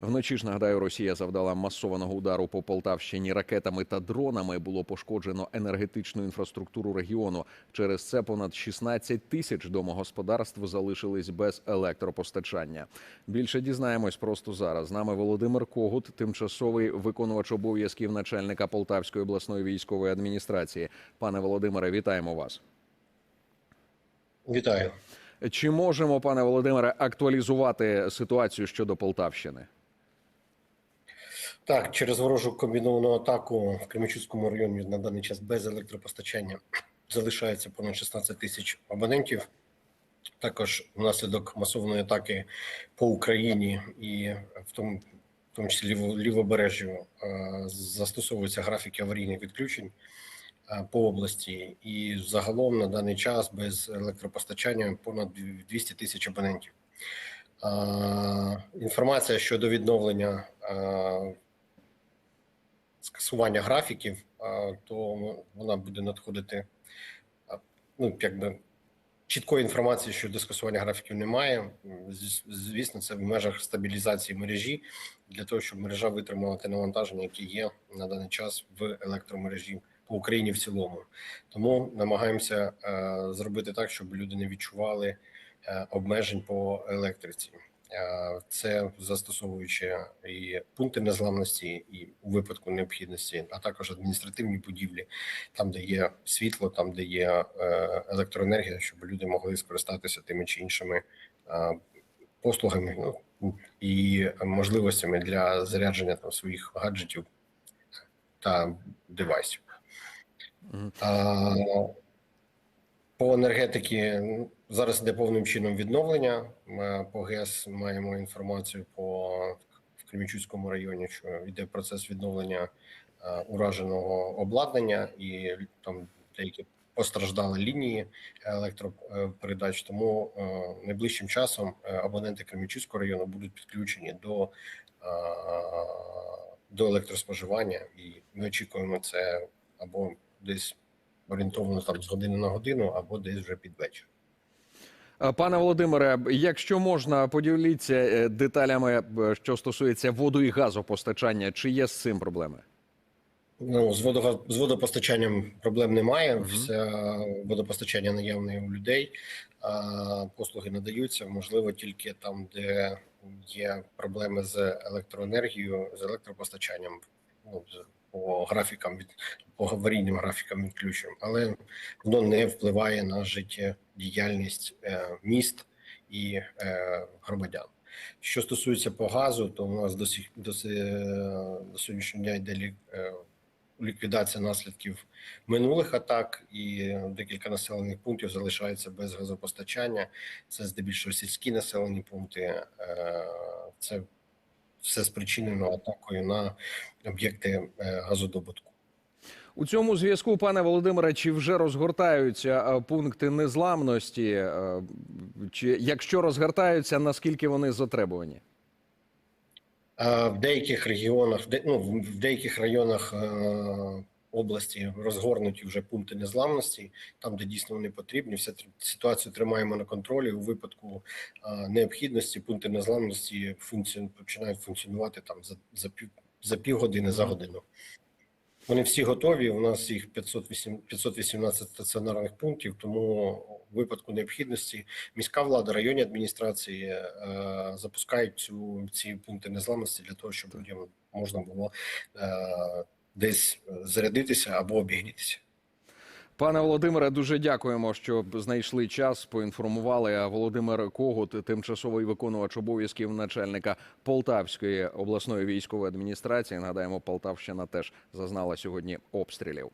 Вночі ж нагадаю, Росія завдала масованого удару по Полтавщині ракетами та дронами. Було пошкоджено енергетичну інфраструктуру регіону. Через це понад 16 тисяч домогосподарств залишились без електропостачання. Більше дізнаємось просто зараз. З нами Володимир Когут, тимчасовий виконувач обов'язків начальника Полтавської обласної військової адміністрації. Пане Володимире, вітаємо вас. Вітаю. Чи можемо, пане Володимире, актуалізувати ситуацію щодо Полтавщини? Так, через ворожу комбіновану атаку в Кременчуцькому районі на даний час без електропостачання залишається понад 16 тисяч абонентів. Також внаслідок масованої атаки по Україні і в тому, в тому числі ліво, лівобережжю е, застосовуються графіки аварійних відключень е, по області. І загалом на даний час без електропостачання понад 200 тисяч абонентів. Е, Інформація щодо відновлення скасування графіків, то вона буде надходити. Ну, якби чіткої інформації щодо скасування графіків немає. Звісно, це в межах стабілізації мережі для того, щоб мережа витримала те навантаження, яке є на даний час в електромережі по Україні в цілому. Тому намагаємося е, зробити так, щоб люди не відчували е, обмежень по електриці. Е, Це застосовуючи і пункти незламності, і у випадку необхідності, а також адміністративні будівлі, там, де є світло, там де є е, електроенергія, щоб люди могли скористатися тими чи іншими е, послугами ну, і можливостями для зарядження там своїх гаджетів та девайсів. А, По енергетики зараз йде повним чином відновлення. Ми по ГЕС маємо інформацію по в Кремічуцькому районі, що йде процес відновлення е, ураженого обладнання, і там деякі постраждали лінії електропередач. Тому е, найближчим часом е, абоненти Кремічуцького району будуть підключені до, е, до електроспоживання, і ми очікуємо це або десь орієнтовно там з години на годину, або десь вже під вечір. Пане Володимире, якщо можна, поділіться е, деталями, е, що стосується воду і газопостачання. Чи є з цим проблеми? Ну з водога... з водопостачанням проблем немає. Мгм. Все водопостачання наявне у людей. Послуги надаються. Можливо, тільки там, де є проблеми з електроенергією, з електропостачанням. Ну по графікам від по аварійним графікам відключень, але воно не впливає на життєдіяльність е, міст і е, громадян. Що стосується по газу, то у нас до сих до, до сьогоднішнього дня йде е, ліквідація наслідків минулих атак, і декілька населених пунктів залишаються без газопостачання. Це здебільшого сільські населені пункти. Це все спричинено атакою на об'єкти е, газодобутку. У цьому зв'язку, пане Володимире, чи вже розгортаються е, пункти незламності? Е, Чи якщо розгортаються, наскільки вони затребувані? В деяких регіонах, ну, в деяких районах області розгорнуті вже пункти незламності, там, де дійсно вони потрібні. Тр- ситуацію тримаємо на контролі. У випадку е, необхідності пункти незламності функці починають функціонувати там за, за пів за півгодини, за годину. Вони всі готові. У нас їх 508, 518 стаціонарних пунктів. Тому у випадку необхідності міська влада, районні адміністрації е, запускають цю ці пункти незламності для того, щоб людям можна було е, десь зарядитися або обігнітися. Пане Володимире, дуже дякуємо, що знайшли час. Поінформували. Володимир Когут, тимчасовий виконувач обов'язків начальника Полтавської обласної військової адміністрації. Нагадаємо, Полтавщина теж зазнала сьогодні обстрілів.